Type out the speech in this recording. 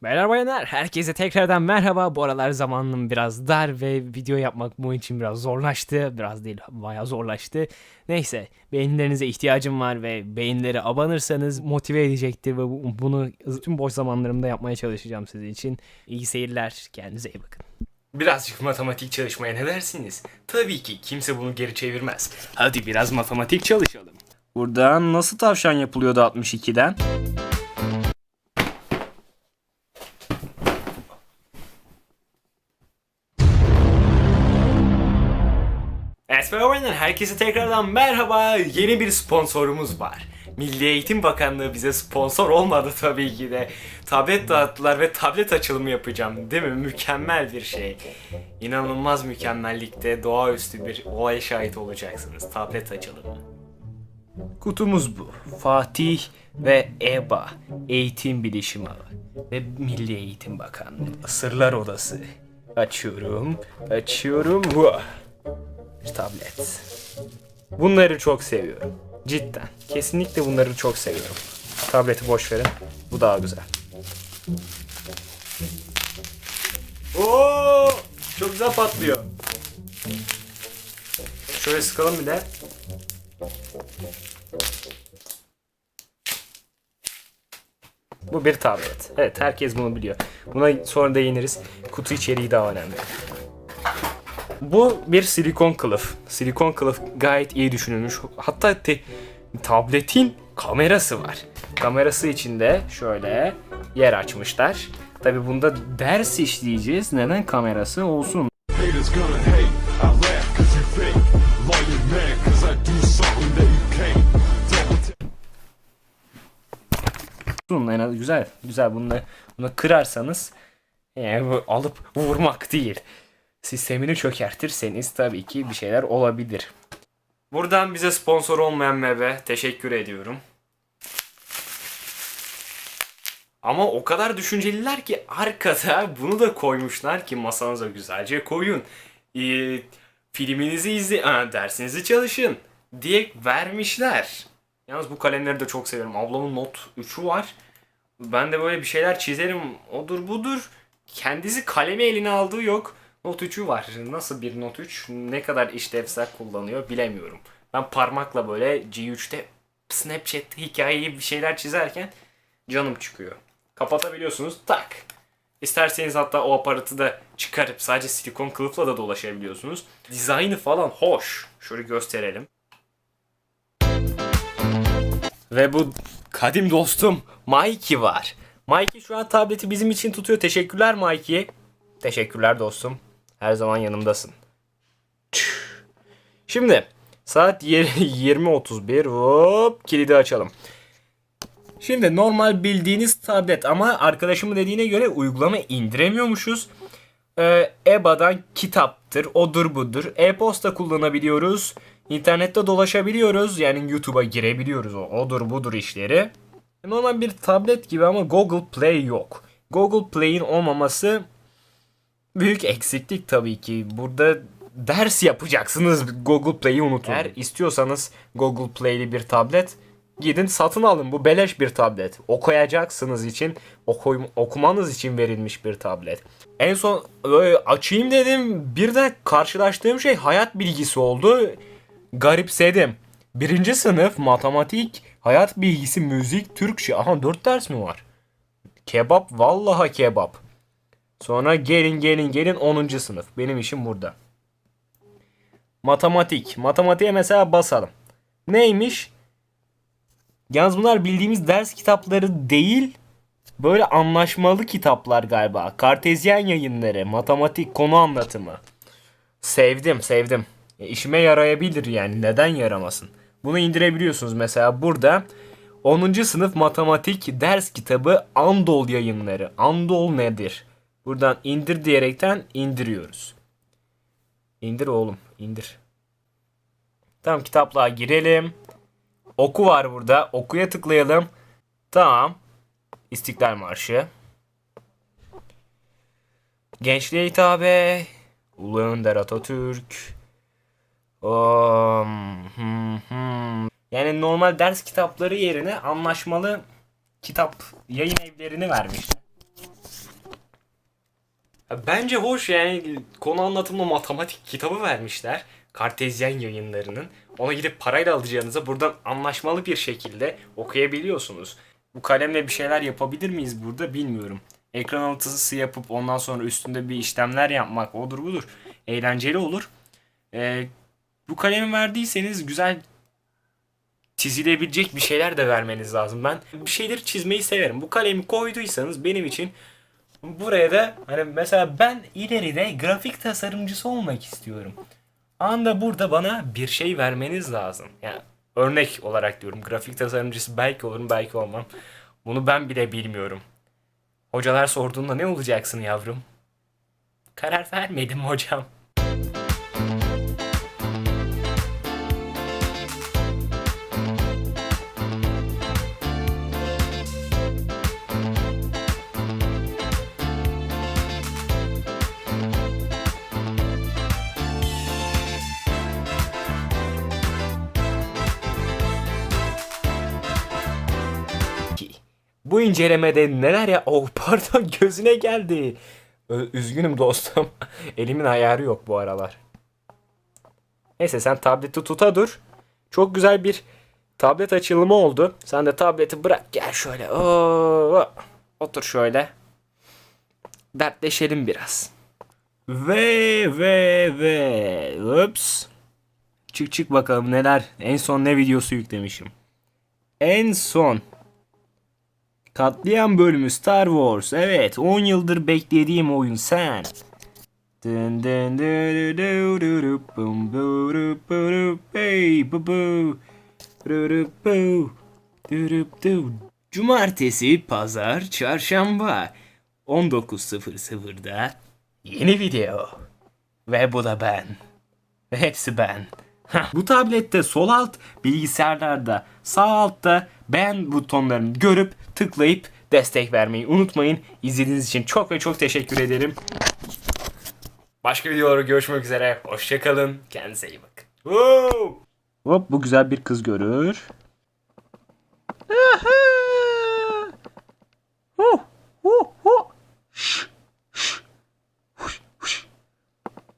Merhaba bayanlar, herkese tekrardan merhaba. Bu aralar zamanım biraz dar ve video yapmak bu için biraz zorlaştı. Biraz değil, bayağı zorlaştı. Neyse, beyinlerinize ihtiyacım var ve beyinleri abanırsanız motive edecektir ve bu- bunu tüm boş zamanlarımda yapmaya çalışacağım sizin için. İyi seyirler, kendinize iyi bakın. Birazcık matematik çalışmaya ne dersiniz? Tabii ki kimse bunu geri çevirmez. Hadi biraz matematik çalışalım. Buradan nasıl tavşan yapılıyordu 62'den? Esmer Oyun'dan herkese tekrardan merhaba. Yeni bir sponsorumuz var. Milli Eğitim Bakanlığı bize sponsor olmadı tabii ki de. Tablet dağıttılar ve tablet açılımı yapacağım. Değil mi? Mükemmel bir şey. İnanılmaz mükemmellikte doğaüstü bir olaya şahit olacaksınız. Tablet açılımı. Kutumuz bu. Fatih ve EBA Eğitim Bilişim Ağı ve Milli Eğitim Bakanlığı. Sırlar Odası. Açıyorum. Açıyorum. Vah. Bir tablet. Bunları çok seviyorum. Cidden. Kesinlikle bunları çok seviyorum. Tableti boş verin. Bu daha güzel. Oo! Çok güzel patlıyor. Şöyle sıkalım bir de. Bu bir tablet. Evet herkes bunu biliyor. Buna sonra değiniriz. Kutu içeriği daha önemli. Bu bir silikon kılıf. Silikon kılıf gayet iyi düşünülmüş. Hatta te- tabletin kamerası var. Kamerası içinde şöyle yer açmışlar. Tabi bunda ders işleyeceğiz. Neden kamerası olsun? Haters gonna hate. I laugh cause you fake. Lawyer mad cause I do something that you can't. Double olsun. En az güzel. Güzel bunu bunu kırarsanız yani bu alıp vurmak değil. Sistemini çökertirseniz tabii ki bir şeyler olabilir. Buradan bize sponsor olmayan Mebe teşekkür ediyorum. Ama o kadar düşünceliler ki arkada bunu da koymuşlar ki masanıza güzelce koyun. Ee, filminizi izle, Aa, dersinizi çalışın diye vermişler. Yalnız bu kalemleri de çok severim. Ablamın Note 3'ü var. Ben de böyle bir şeyler çizerim. Odur budur. Kendisi kalemi eline aldığı yok. Note 3'ü var. Nasıl bir Note 3? Ne kadar işlevsel kullanıyor bilemiyorum. Ben parmakla böyle G3'te Snapchat hikayeyi bir şeyler çizerken canım çıkıyor. Kapatabiliyorsunuz. Tak. İsterseniz hatta o aparatı da çıkarıp sadece silikon kılıfla da dolaşabiliyorsunuz. Dizaynı falan hoş. Şöyle gösterelim. Ve bu kadim dostum Mikey var. Mikey şu an tableti bizim için tutuyor. Teşekkürler Mikey. Teşekkürler dostum. Her zaman yanımdasın. Şimdi saat yer- 20.31 hop kilidi açalım. Şimdi normal bildiğiniz tablet ama arkadaşımın dediğine göre uygulama indiremiyormuşuz. Ee, EBA'dan kitaptır, odur budur. E-posta kullanabiliyoruz. İnternette dolaşabiliyoruz. Yani YouTube'a girebiliyoruz. O, odur budur işleri. Normal bir tablet gibi ama Google Play yok. Google Play'in olmaması büyük eksiklik tabii ki. Burada ders yapacaksınız. Google Play'i unutun. Eğer istiyorsanız Google Play'li bir tablet gidin satın alın. Bu beleş bir tablet. Okuyacaksınız için, oku, okumanız için verilmiş bir tablet. En son açayım dedim. Bir de karşılaştığım şey hayat bilgisi oldu. Garipsedim. Birinci sınıf matematik, hayat bilgisi, müzik, Türkçe. Aha dört ders mi var? Kebap, vallaha kebap. Sonra gelin gelin gelin 10. sınıf. Benim işim burada. Matematik. Matematiğe mesela basalım. Neymiş? Yalnız bunlar bildiğimiz ders kitapları değil. Böyle anlaşmalı kitaplar galiba. Kartezyen yayınları, matematik konu anlatımı. Sevdim, sevdim. E, işime yarayabilir yani. Neden yaramasın? Bunu indirebiliyorsunuz mesela burada. 10. sınıf matematik ders kitabı Andol yayınları. Andol nedir? Buradan indir diyerekten indiriyoruz. İndir oğlum, indir. Tamam kitaplığa girelim. Oku var burada. Okuya tıklayalım. Tamam. İstiklal Marşı. Gençliğe hitabe. Ulu Önder Atatürk. Um, hmm, hmm. Yani normal ders kitapları yerine anlaşmalı kitap yayın evlerini vermişler. Bence hoş yani konu anlatımlı matematik kitabı vermişler. Kartezyen yayınlarının. Ona gidip parayla alacağınıza buradan anlaşmalı bir şekilde okuyabiliyorsunuz. Bu kalemle bir şeyler yapabilir miyiz burada bilmiyorum. Ekran altısı yapıp ondan sonra üstünde bir işlemler yapmak odur budur. Eğlenceli olur. Ee, bu kalemi verdiyseniz güzel çizilebilecek bir şeyler de vermeniz lazım. Ben bir şeyleri çizmeyi severim. Bu kalemi koyduysanız benim için buraya da hani mesela ben ileride grafik tasarımcısı olmak istiyorum. Anda burada bana bir şey vermeniz lazım. Yani örnek olarak diyorum. Grafik tasarımcısı belki olurum belki olmam. Bunu ben bile bilmiyorum. Hocalar sorduğunda ne olacaksın yavrum? Karar vermedim hocam. Bu incelemede neler ya... Oh pardon gözüne geldi. Üzgünüm dostum. Elimin ayarı yok bu aralar. Neyse sen tableti tuta dur. Çok güzel bir tablet açılımı oldu. Sen de tableti bırak gel şöyle. Oo, otur şöyle. Dertleşelim biraz. Ve ve ve. Ups. Çık çık bakalım neler. En son ne videosu yüklemişim. En son Katliam bölümü Star Wars. Evet 10 yıldır beklediğim oyun sen. Cumartesi, pazar, çarşamba 19.00'da yeni video. Ve bu da ben. Ve hepsi ben. Bu tablette sol alt, bilgisayarlarda sağ altta beğen butonlarını görüp tıklayıp destek vermeyi unutmayın. İzlediğiniz için çok ve çok teşekkür ederim. Başka videolarda görüşmek üzere. Hoşçakalın. Kendinize iyi bakın. Hop bu güzel bir kız görür. Aha!